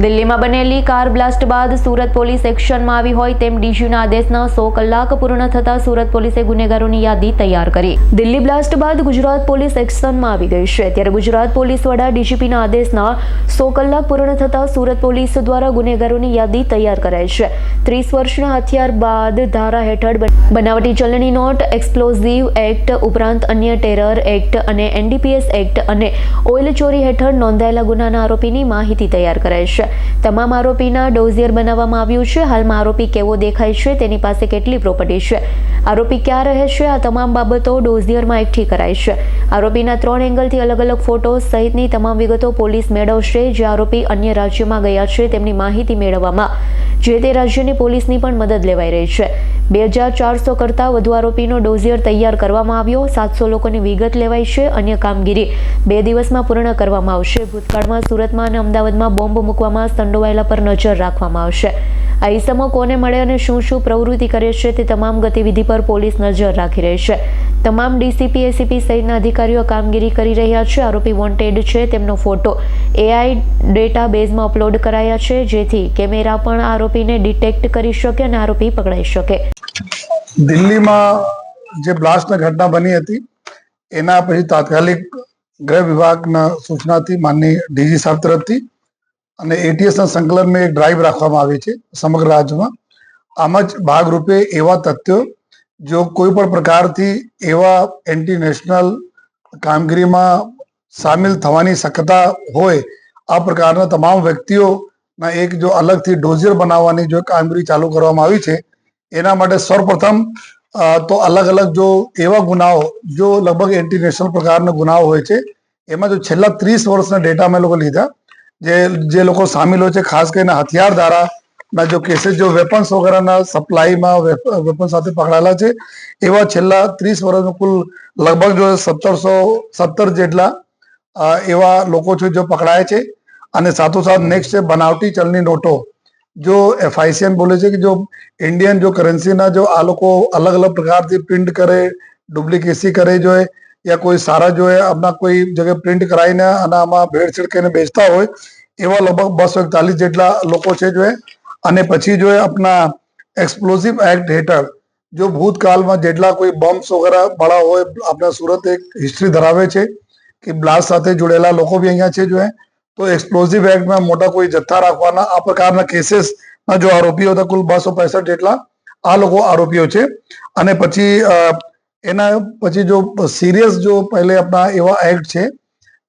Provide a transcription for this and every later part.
દિલ્હીમાં બનેલી car blast બાદ સુરત પોલીસ એક્શનમાં આવી હોય તેમ ડીજીના આદેશના સો કલાક પૂર્ણ થતાં સુરત પોલીસે ગુનેગારોની યાદી તૈયાર કરી. દિલ્હી બ્લાસ્ટ બાદ ગુજરાત પોલીસ એક્શનમાં આવી ગઈ છે. ત્યારે ગુજરાત પોલીસ વડા ડીજીપીના આદેશના સો કલાક પૂર્ણ થતાં સુરત પોલીસ દ્વારા ગુનેગારોની યાદી તૈયાર કરાઈ છે. ત્રીસ વર્ષના હથિયાર બાદ ધારા હેઠળ બનાવટી ચલણી નોટ, એક્સપ્લોઝિવ એક્ટ ઉપરાંત અન્ય ટેરર એક્ટ અને એનડીપીએસ એક્ટ અને ઓઇલ ચોરી હેઠળ નોંધાયેલા ગુનાના આરોપીની માહિતી તૈયાર કરાઈ છે. તમામ આરોપીના ડોઝિયર બનાવવામાં આવ્યું છે. હાલમાં આરોપી કેવો દેખાય છે તેની પાસે કેટલી પ્રોપર્ટી છે. આરોપી ક્યાં રહે છે? આ તમામ બાબતો ડોઝિયરમાં એકઠી કરાઈ છે. આરોપીના ત્રણ એંગલથી અલગ અલગ ફોટો સહિતની તમામ વિગતો પોલીસ મેળવશે. જે આરોપી અન્ય રાજ્યમાં ગયા છે તેમની માહિતી મેળવવામાં. જે તે રાજ્યની પોલીસની પણ મદદ લેવાઈ રહી છે. બે હજાર ચારસો કરતાં વધુ આરોપીનો ડોઝિયર તૈયાર કરવામાં આવ્યો. સાતસો લોકોની વિગત લેવાઈ છે. અન્ય કામગીરી બે દિવસમાં પૂર્ણ કરવામાં આવશે. ભૂતકાળમાં સુરતમાં અને અમદાવાદમાં બોમ્બ મૂકવામાં સંડોવાયેલા પર નજર રાખવામાં આવશે. આ ઇસમો કોને મળે અને શું શું પ્રવૃત્તિ કરે છે તે તમામ ગતિવિધિ પર પોલીસ નજર રાખી રહી છે. તમામ ડીસીપી, એસીપી સહિતના અધિકારીઓ કામગીરી કરી રહ્યા છે. આરોપી વોન્ટેડ છે. તેમનો ફોટો એઆઈ ડેટા બેઝમાં અપલોડ કરાયા છે. જેથી કેમેરા પણ આરોપીને ડિટેક્ટ કરી શકે અને આરોપી પકડાઈ શકે. દિલ્હીમાં જે બ્લાસ્ટની ઘટના બની હતી, એના પછી તાત્કાલિક ગૃહ વિભાગના સૂચનાથી માનની ડીજી સાહેબ તરફથી અને એટીએસના સંકલનમાં એક ડ્રાઈવ રાખવામાં આવી છે સમગ્ર રાજ્યમાં. આમ જ ભાગરૂપે એવા તથ્યો જો કોઈ પણ પ્રકારથી એવા એન્ટી નેશનલ કામગીરીમાં સામેલ થવાની શક્યતા હોય, આ પ્રકારના તમામ વ્યક્તિઓના એક જો અલગથી ડોઝિયર બનાવવાની જો કામગીરી ચાલુ કરવામાં આવી છે, એના માટે સર્વપ્રથમ તો અલગ અલગ જો એવા ગુનાઓ, જો લગભગ ઇન્ટરનેશનલ પ્રકારના ગુનાઓ હોય છે, એમાં જો છેલ્લા ત્રીસ વર્ષના ડેટા અમે લોકો લીધા, જે જે લોકો સામેલ હોય છે, ખાસ કરીને હથિયાર ના, જો કેસેસ જો વેપન્સ વગેરેના સપ્લાયમાં વેપન સાથે પકડાયેલા છે, એવા છેલ્લા ત્રીસ વર્ષનું કુલ લગભગ જો સત્તરસો, સત્તર જેટલા એવા લોકો છે જો પકડાય છે. અને સાથોસાથ નેક્સ્ટ છે બનાવટી ચલની નોટો. જો એફઆઈસીએન બોલે છે કે જો ઇન્ડિયન જો કરન્સીના જો આ લોકો અલગ અલગ પ્રકારથી પ્રિન્ટ કરે ડુપ્લિકેસી કરે જોઈએ યા કોઈ સારા જોએ આપણા કોઈ જગ્યાએ પ્રિન્ટ કરાવીને અને આમાં ભેળસેળ કરીને બેચતા હોય, એવા લગભગ બસો એકતાલીસ જેટલા લોકો છે જોએ અને પછી જો આપના એક્સપ્લોઝિવ એક્ટ હેઠળ જો ભૂતકાળમાં જેટલા કોઈ બોમ્બ્સ વગેરે બળા હોય આપણા સુરત એક હિસ્ટ્રી ધરાવે છે કે બ્લાસ્ટ સાથે જોડેલા લોકો બી અહીંયા છે જો તો એક્સપ્લોઝિવ એક્ટમાં મોટા કોઈ જથ્થા રાખવાના આ પ્રકારના કેસીસમાં જો આરોપીઓ હતા, કુલ બસો પૈસઠ જેટલા આ લોકો આરોપીઓ છે. અને પછી એના પછી જો સિરિયસ જો પહેલે આપણા એવા એક્ટ છે,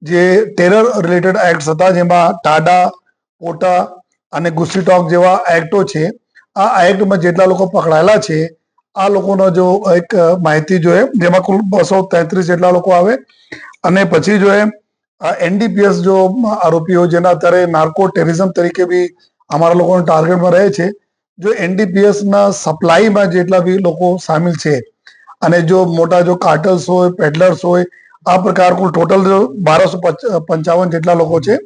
જે ટેરર રિલેટેડ એક્ટ હતા, જેમાં ટાડા, પોટા અને ગુસ્સી ટોક જેવા એક્ટો છે, આ એક્ટમાં જેટલા લોકો પકડાયેલા છે, આ લોકોનો જો એક માહિતી જોઈએ જેમાં કુલ બસો તેત્રીસ જેટલા લોકો આવે, અને પછી જોઈએ એનડીપીએસ જો આરોપીઓ જેના અત્યારે નાર્કો ટેરિઝમ તરીકે બી અમારા લોકોના ટાર્ગેટમાં રહે છે, જો એનડીપીએસ ના સપ્લાયમાં જેટલા બી લોકો સામેલ છે, અને જો મોટા જો કાર્ટલ્સ હોય પેડલર્સ હોય, આ પ્રકાર કુલ ટોટલ બારસો પંચાવન જેટલા લોકો છે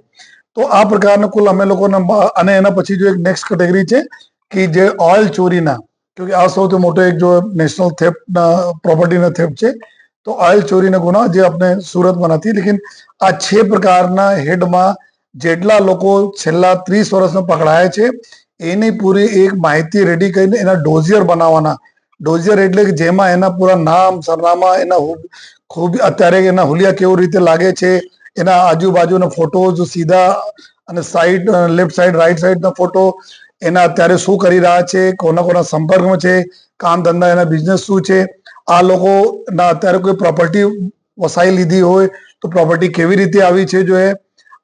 તો આ પ્રકારના કુલ અમે લોકોના અને એના પછી જો એક નેક્સ્ટ કેટેગરી છે કે જે ઓઇલ ચોરીના ક્યોંકि આ સૌથી મોટો એક જો નેશનલ થેફ્ટના પ્રોપર્ટીના થેફ્ટ છે, તો ઓઇલ ચોરીના ગુના જે આપણે સુરતમાં નથી, લેકિન આ છ પ્રકારના હેડમાં જેટલા લોકો છેલ્લા ત્રીસ વર્ષમાં પકડાયા છે, એની પૂરી એક માહિતી રેડી કરીને એના ડોઝિયર બનાવવાના. ડોઝિયર એટલે કે જેમાં એના પૂરા નામ, સરનામા, એના ખૂબ અત્યારે એના હુલિયા કેવી રીતે લાગે છે એના આજુબાજુના ફોટો જો સીધા અને સાઈડ લેફ્ટ સાઈડ રાઈટ સાઈડના ફોટો એના અત્યારે શું કરી રહ્યા છે, કોના કોના સંપર્કમાં છે, કામ ધંધા એના બિઝનેસ શું છે, આ લોકો ના અત્યારે કોઈ પ્રોપર્ટી વસાઈ લીધી હોય તો પ્રોપર્ટી કેવી રીતે આવી છે જો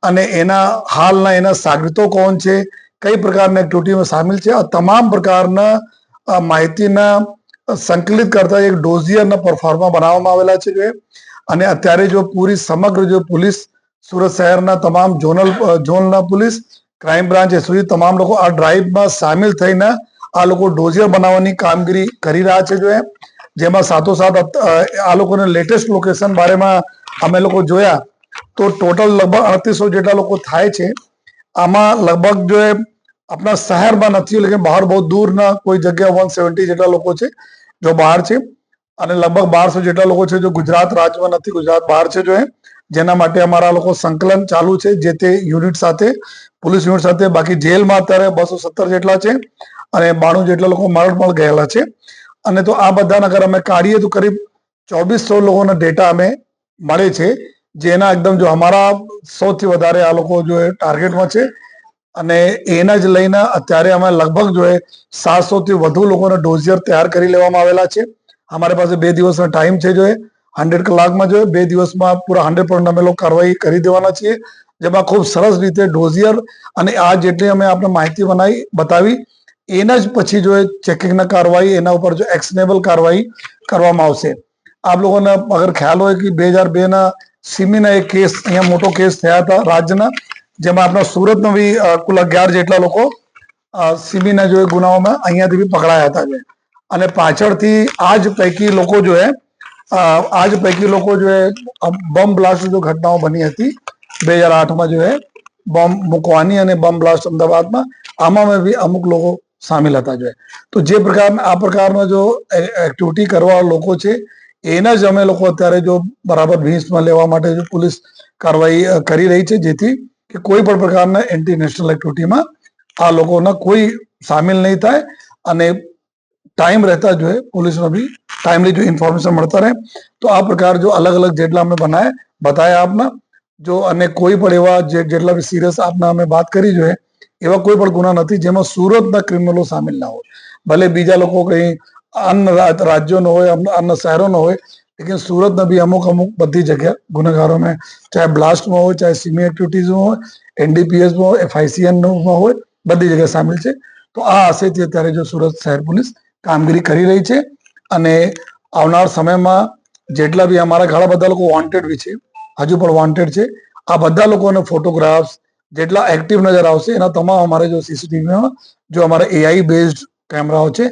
અને એના હાલના એના સાગરીતો કોણ છે? કઈ પ્રકારના એક્ટિવિટીમાં સામેલ છે? આ તમામ પ્રકારના માહિતીના સંકલિત કરતા એક ડોઝિયરના પરફોર્મા બનાવવામાં આવેલા છે જો. અને અત્યારે જો પૂરી સમગ્ર જો પોલીસ સુરત શહેરના તમામ ઝોનલ, ઝોનના પોલીસ ક્રાઇમ બ્રાન્ચ સુધી તમામ લોકો આ ડ્રાઈવમાં સામેલ થઈને આ લોકો ડોઝિયર બનાવવાની કામગીરી કરી રહ્યા છે જો. જેમાં સાથોસાથ આ લોકોને લેટેસ્ટ લોકેશન બારેમાં અમે લોકો જોયા તો ટોટલ લગભગ અડતીસો જેટલા લોકો થાય છે આમાં લગભગ જો આપણા શહેરમાં નથી, લેકિન બહાર બહુ દૂરના કોઈ જગ્યા વન સેવન્ટી જેટલા લોકો છે, જો બહાર છે અને લગભગ બારસો જેટલા લોકો છે, જો ગુજરાત રાજ્યમાં નથી, ગુજરાત બહાર છે જો જેના માટે અમારા લોકો સંકલન ચાલુ છે, જે તે યુનિટ સાથે, પોલીસ યુનિટ સાથે, બાકી જેલમાં અત્યારે બસો સત્તર જેટલા છે અને બાણું જેટલા લોકો મરણ પણ ગયેલા છે. અને તો આ બધાને અગર અમે કાઢીએ તો કરીબ ચોવીસો લોકોના ડેટા અમે મળે છે, જેના એકદમ જો અમારા સૌથી વધારે આ લોકો જો ટાર્ગેટમાં છે. અને એના જ લઈને અત્યારે અમે લગભગ જો સાતસો થી વધુ લોકોના ડોઝિયર તૈયાર કરી લેવામાં આવેલા છે. અમારી પાસે બે દિવસનો ટાઈમ છે જોઈએ હંડ્રેડ કલાકમાં જોઈએ બે દિવસમાં પૂરા હંડ્રેડ પર્સન્ટ અમે લોકો કાર્યવાહી કરી દેવાના છીએ. જેમાં ખૂબ સરસ રીતે ડોઝિયર અને આ જેટલી અમે આપણે માહિતી બનાવી, બતાવી, એના જ પછી જો ચેકિંગના કાર્યવાહી, એના ઉપર જો એક્શનેબલ કાર્યવાહી કરવામાં આવશે. આપ લોકોને અગર ખ્યાલ હોય કે બે હજાર બેના સિમીના એક કેસ અહીંયા મોટો કેસ થયા હતા રાજ્યના, જેમાં આપણા સુરતનો બી કુલ અગિયાર જેટલા લોકો સિમીના જો ગુનાઓમાં અહીંયાથી બી પકડાયા હતા. અને પાછળથી આ જ પૈકી લોકો જો એ આ જ પૈકી લોકો જો એ બોમ્બ બ્લાસ્ટ જો ઘટનાઓ બની હતી બે હજાર આઠમાં જો એ બોમ્બ મૂકવાની અને બોમ્બ બ્લાસ્ટ અમદાવાદમાં, આમાં બી અમુક લોકો સામેલ હતા જો તો જે પ્રકારના આ પ્રકારના જો એક્ટિવિટી કરવા લોકો છે, એના જ અમે લોકો અત્યારે જો બરાબર ભીંસમાં લેવા માટે જો પોલીસ કાર્યવાહી કરી રહી છે, જેથી કે કોઈ પણ પ્રકારના એન્ટી નેશનલ એક્ટિવિટીમાં આ લોકોના કોઈ સામેલ નહીં થાય અને ટાઈમ રહેતા જોઈએ પોલીસનો બી ટાઈમલી જો ઇન્ફોર્મેશન મળતા રહે તો આ પ્રકાર જો અલગ અલગ જેટલા અમે બનાય બતાયા આપના જો અને કોઈ પણ એવા જે જેટલા બી સિરિયસ આપના અમે વાત કરી જોઈએ એવા કોઈ પણ ગુના નથી જેમાં સુરતના ક્રિમિનલો સામેલ ના હોય ભલે બીજા લોકો કઈ અન્ય રાજ્યોનો હોય અન્ય- શહેરોનો હોય લેકિન સુરતના બી અમુક અમુક બધી જગ્યા ગુનેગારો में ચાહે બ્લાસ્ટમાં હોય ચાહે સિમી એક્ટિવિટીઝમાં હોય એનડીપીએસમાં હોય એફઆઈસીએનમાં હોય બધી જગ્યા સામેલ છે તો આ આશયથી અત્યારે જો સુરત શહેર પોલીસ કામગીરી કરી રહી છે અને આવનાર સમયમાં જેટલા બી અમારા ઘણા બધા લોકો વોન્ટેડ બી છે હજુ પણ વોન્ટેડ છે. આ બધા લોકોને ફોટોગ્રાફ્સ જેટલા એક્ટિવ નજર આવશે એના તમામ અમારે જો સીસીટીવીમાં જો અમારા એઆઈ બેઝડ કેમેરાઓ છે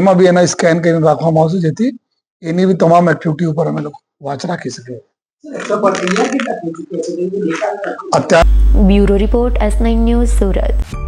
એમાં બી એના સ્કેન કરીને રાખવામાં આવશે જેથી એની બી તમામ એક્ટિવિટી ઉપર અમે લોકો વાચ રાખી શકીએ. અત્યારે bureau report S nine news Surat.